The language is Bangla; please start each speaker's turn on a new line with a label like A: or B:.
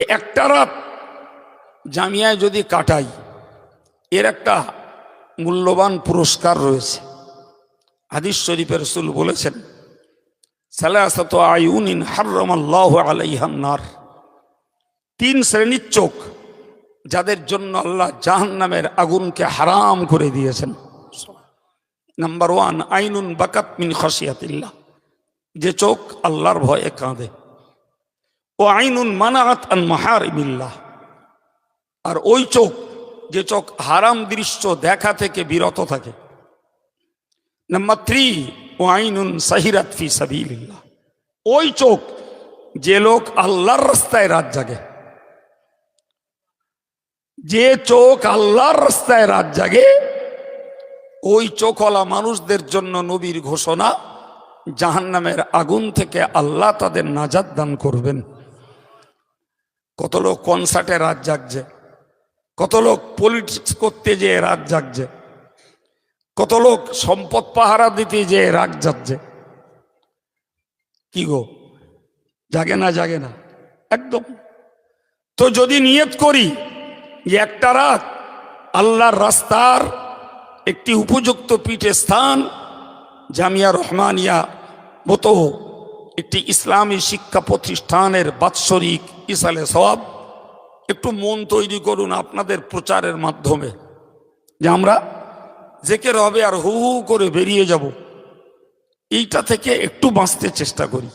A: একটা রাত জামিয়ায় যদি কাটাই, এর একটা মূল্যবান পুরস্কার রয়েছে। হাদিস শরীফের রসুল বলেছেন, সালাসাত আয়ুনিন হার্রমাল্লাহ আলাইহান্নার তিন শ্রেণির চোখ যাদের জন্য আল্লাহ জাহান্নামের আগুনকে হারাম করে দিয়েছেন। নাম্বার ওয়ান, আইনুন বাকাত মিন খসিয়াতিল্লাহ যে চোখ আল্লাহর ভয়ে কাঁদে। ও আইনুন মানাত আন মাহারিমিল্লাহ। আর ওই চোখ, যে চোখ হারাম দৃশ্য দেখা থেকে বিরত থাকে। নাম্বার থ্রি, ও আইনুন সাহিরাত ফি সাবিলিল্লাহ। ওই চোখ, যে লোক আল্লাহর রাস্তায় রাত জাগে। যে চোখ আল্লাহর রাস্তায় রাত জাগে, ওই চোখওয়ালা মানুষদের জন্য নবীর ঘোষণা, জাহান্নামের আগুন থেকে আল্লাহ তাদের নাজাদ দান করবেন। কত লোক কনসার্টে রাত জাগছে, কত লোক পলিটিক্স করতে যেয়ে রাত জাগছে, কত লোক সম্পদ পাহারা দিতে যেয়ে রাত যাচ্ছে কি গো? জাগে না জাগে না। একদম। তো যদি নিয়ত করি যে একটা রাত আল্লাহর রাস্তার একটি উপযুক্ত পীঠে স্থান, জামিয়া রহমানিয়া মতো একটি ইসলামী শিক্ষা প্রতিষ্ঠানের বাৎসরিক ইসালে সব একটু মন তৈরি করুন আপনাদের প্রচারের মাধ্যমে, যে আমরা জেকের হবে আর হু হু করে বেরিয়ে যাব। এইটা থেকে একটু বাঁচতে চেষ্টা করি।